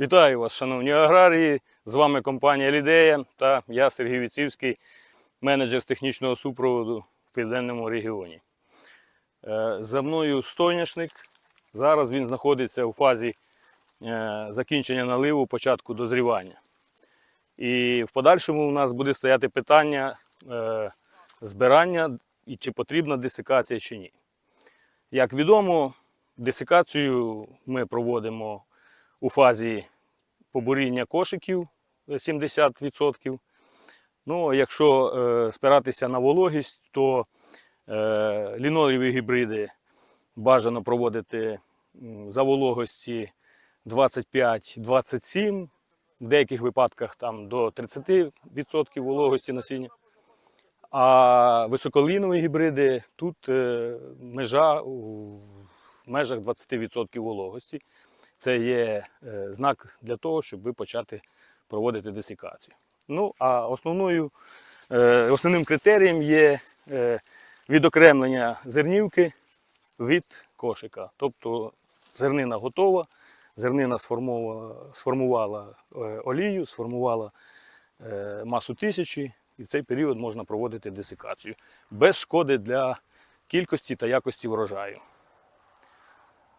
Вітаю вас, шановні аграрії! З вами компанія Лідея та я Сергій Віцівський, менеджер з технічного супроводу в Південному регіоні. Е, За мною стойняшник. Зараз він знаходиться у фазі е, закінчення наливу, початку дозрівання. І в подальшому у нас буде стояти питання е, збирання і чи потрібна десикація чи ні. Як відомо, десикацію ми проводимо у фазі побуріння кошиків е, 70%. Ну, якщо е, спиратися на вологість, то е, лінолеві гібриди бажано проводити за вологості 25-27, в деяких випадках там до 30% вологості насіння. А високолінові гібриди тут е, межа у межах 20% вологості. Це є е, знак для того, щоб ви почати проводити десикацію. Ну, а основною, е, основним критерієм є е, відокремлення зернівки від кошика. Тобто зернина готова, зернина сформувала олію, сформувала масу тисячі, і в цей період можна проводити десикацію без шкоди для кількості та якості врожаю.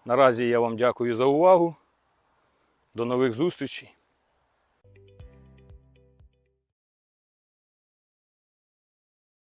Наразі я вам дякую за увагу. До нових зустрічей.